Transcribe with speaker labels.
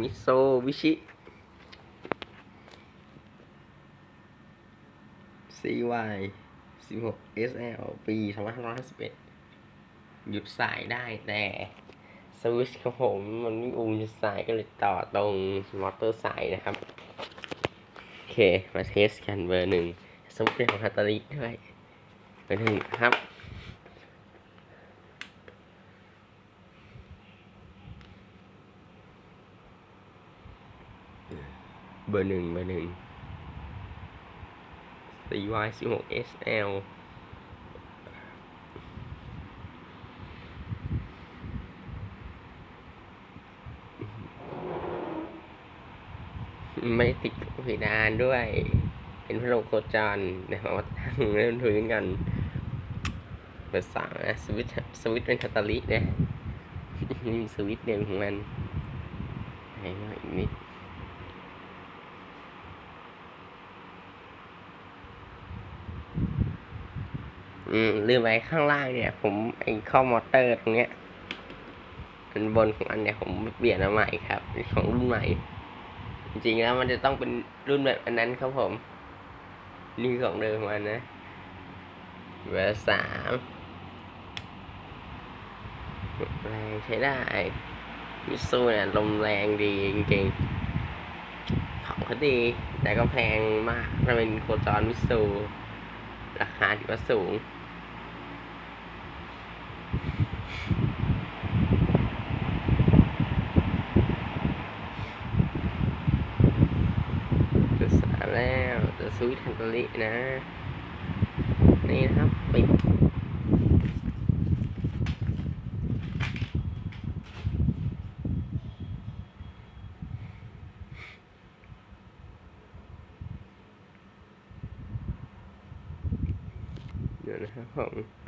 Speaker 1: มิโซวิชิ CY 16 SL ปี2551หยุดสายได้แต่สวิชของผมมันไม่อูมหยุดสายก็เลยต่อตรงมอเตอร์สายนะครับ โอเค มาเทสกันเบอร์หนึ่งสวิตช์เป็นของฮัตตาริด้วยเบอร์หนึ่งครับ เบอร์หนึ่งเบอร์หนึ่ง CY 16 SL ไม่ติดเพดานด้วย เป็นพัดลโคจรเดี๋ยวมาตั้งเล่นถือกันเบอร์สามนะสวิตช์สวิตช์เป็นคาตาลินะมีสวิตช์เดียวของมันให้หน่อยนิด อืมลืมไว้ข้างล่างเนี่ย ผมไอ้ข้อมอเตอร์ตรงเนี้ยเป็นบนของอันเนี่ยผมเปลี่ยนมาใหม่ครับของรุ่นใหม่ จริงๆแล้วมันจะต้องเป็นรุ่นแบบอันนั้นครับผม นี่ของเดิมมันนะเบอร์สามแรงใช้ได้มิสูเนี่ยลมแรงดีจริงๆของเขาดี แต่ก็แพงมากถ้าเป็นโคจรมิสูราคาถือว่าสูง จะสาม แล้วจะสวิตช์ฮันตอรินะ นี่นะครับปิดเดี๋ยวนะครับผม